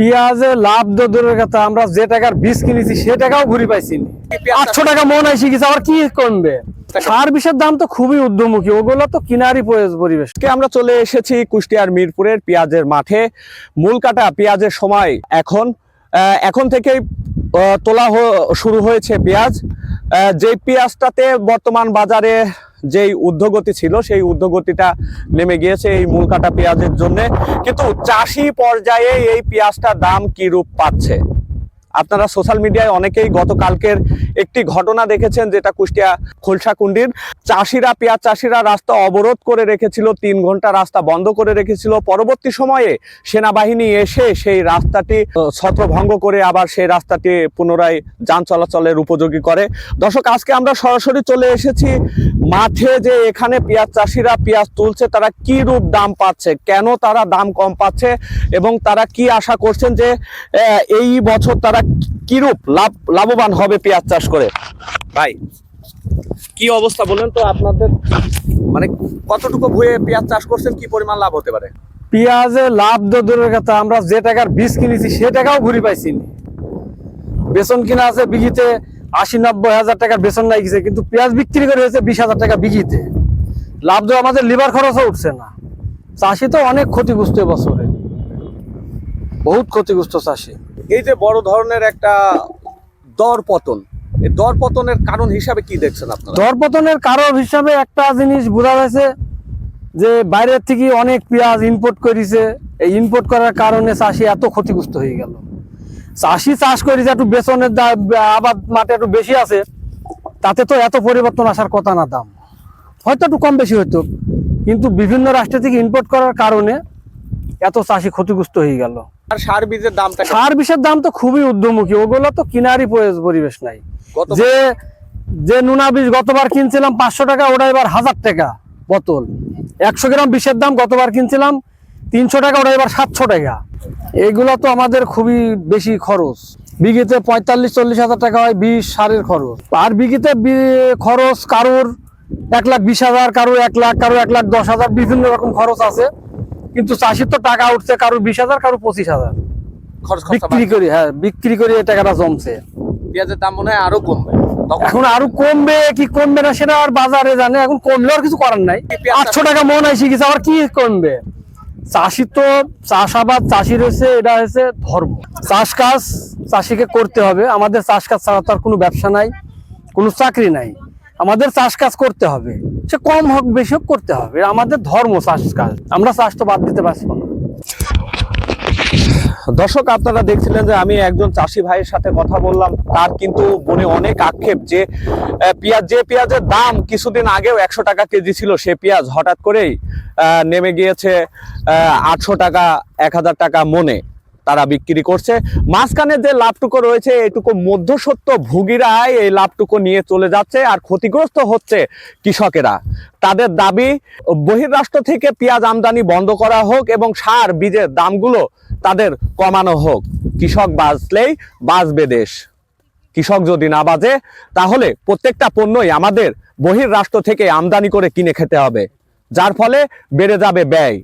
পেঁয়াজে লাভ তো দূরের কথা আমরা যে টাকার বীজ কিনেছি, সে টাকাও ঘুরি পাইছি আটশো টাকা মন আইসি গেছে, আবার কি কমবে? সার বিষের দাম তো খুবই ঊর্ধ্বমুখী, ওগুলো তো কিনারই পরি- পরিবেশ। আমরা চলে এসেছি কুষ্টিয়ার মিরপুরের পেঁয়াজের মাঠে। মূল কাটা পেঁয়াজের সময় এখন। এখন থেকেই তোলা শুরু হয়েছে পেঁয়াজ। যে পেঁয়াজটাতে বর্তমান বাজারে যেই ঊর্ধ্বগতি ছিল, সেই ঊর্ধ্বগতিটা নেমে গিয়েছে এই মূল কাটা পেঁয়াজের জন্য। কিন্তু চাষি পর্যায়ে এই পেঁয়াজটার দাম কি রূপ পাচ্ছে? আপনারা সোশ্যাল মিডিয়ায় অনেকেই গতকালকের একটি ঘটনা দেখেছেন, যেটা কুষ্টিয়া খোলসাকুন্ডির। চাষিরা পেঁয়াজ চাষিরা রাস্তা অবরোধ করে রেখেছিল, তিন ঘণ্টা রাস্তা বন্ধ করে রেখেছিল। পরবর্তী সময়ে সেনাবাহিনী এসে সেই রাস্তাটি ছত্রভঙ্গ করে আবার সেই রাস্তাটি পুনরায় যান চলাচলের উপযোগী করে। দর্শক, আজকে আমরা সরাসরি চলে এসেছি মাঠে যে এখানে পেঁয়াজ চাষিরা পেঁয়াজ তুলছে, তারা কি রূপ দাম পাচ্ছে? কেন তারা দাম কম পাচ্ছে? এবং তারা কি আশা করছেন যে এই বছর তারা কিরূপ লাভ, লাভবান হবে পেঁয়াজ চাষ করে? ভাই, কি অবস্থা বলেন তো আপনাদের? মানে কতটুকু ভুয়ে পেঁয়াজ চাষ করছেন? কি পরিমাণ লাভ হতে পারে? পেঁয়াজে লাভ তো দূরের কথা, আমরা যে টাকার বীজ কিনেছি, সে টাকাও ঘুরি পাইছি বেসন কিনা আছে বিঘিতে আশি নব্বই হাজার টাকার বেসন নাই গেছে কিন্তু পেঁয়াজ বিক্রি করে হয়েছে বিশ হাজার টাকা বিঘিতে। লাভ তো আমাদের লিভার খরচও উঠছে না। চাষি তো অনেক ক্ষতিগ্রস্ত বছরে বহুত ক্ষতিগ্রস্ত চাষি। এই যে বড় ধরনের একটা দর পতন এই দর পতনের কারণ হিসাবে কি দেখছেন আপনারা? দরপতনের কারণ হিসাবে একটা জিনিস বোঝা যাচ্ছে যে বাইরের থেকে অনেক পেঁয়াজ ইম্পোর্ট করেছে। এই ইম্পোর্ট করার কারণে চাষি এত ক্ষতিগ্রস্ত হয়ে গেল। চাষি চাষ করি করেছে একটু বেসনের দা- আবাদ মাঠে একটু বেশি আছে তাতে তো এত পরিবর্তন আসার কথা না দাম। হয়তো একটু কম বেশি হতো কিন্তু বিভিন্ন রাষ্ট্র থেকে ইম্পোর্ট করার কারণে এত চাষি ক্ষতিগ্রস্ত হয়ে গেল। আর সার বীজের দামটা সার বিষের দাম তো খুবই ঊর্ধ্বমুখী ওগুলো তো কিনারই পরিবেশ নাই। যে যে নুনা বীজ গতবার কিনছিলাম পাঁচশো টাকা ওটা এবার হাজার টাকা বোতল। একশো গ্রাম বিষের দাম গতবার কিনছিলাম তিনশো টাকা ওটা এবার সাতশো টাকা। এগুলো তো আমাদের খুবই বেশি খরচ। বিঘিতে পঁয়তাল্লিশ চল্লিশ হাজার টাকা হয় বিষ সারের খরচ। আর বিঘিতে খরচ কারোর এক লাখ বিশ হাজার কারোর এক লাখ কারোর এক লাখ দশ হাজার বিভিন্ন রকম খরচ আছে। কিন্তু চাষির তো টাকা উঠছে কারোর বিশ হাজার কারোর পঁচিশ হাজার। খরচ বিক্রি করি হ্যাঁ বিক্রি করে এই টাকাটা জমছে। পেঁয়াজের দাম মনে হয় আরও কমবে। এখন আরও কমবে কি কমবে না সেটা আর বাজারে জানে এখন কমলে আর কিছু করার নাই। আটশো টাকা মন আইসি গেছে আবার কি কমবে? চাষি তো চাষাবাদ, চাষি রয়েছে, এটা হয়েছে ধর্ম। চাষ কাজ চাষিকে করতে হবে। আমাদের চাষ কাজ ছাড়া তো আর কোনো ব্যবসা নাই, কোনো চাকরি নাই। আমাদের চাষ কাজ করতে হবে। সে কম হোক, বেশি হোক করতে হবে। আমাদের ধর্ম চাষ কাজ আমরা চাষ তো বাদ দিতে পারছি না। দর্শক, আপনারা দেখছিলেন যে আমি একজন চাষি ভাইয়ের সাথে কথা বললাম। তার কিন্তু মনে অনেক আক্ষেপ যে পেঁয়াজ, যে পেঁয়াজের দাম কিছুদিন আগেও একশো টাকা কেজি ছিল, সে পেঁয়াজ হঠাৎ করেই নেমে গিয়েছে আটশো টাকা, এক হাজার টাকা মনে তারা বিক্রি করছে। মাঝখানে যে লাভটুকু রয়েছে, এটুকু মধ্যসত্ত্ব ভুগিরাই এই লাভটুকু নিয়ে চলে যাচ্ছে আর ক্ষতিগ্রস্ত হচ্ছে কৃষকেরা। তাদের দাবি বহির্রাষ্ট্র থেকে পেঁয়াজ আমদানি বন্ধ করা হোক এবং সার বীজের দামগুলো তাদের কমানো হোক। কৃষক বাঁচলেই বাঁচবে দেশ। কৃষক যদি না বাজে তাহলে প্রত্যেকটা পণ্যই আমাদের বহির রাষ্ট্র থেকে আমদানি করে কিনে খেতে হবে। যার ফলে বেড়ে যাবে ব্যয়।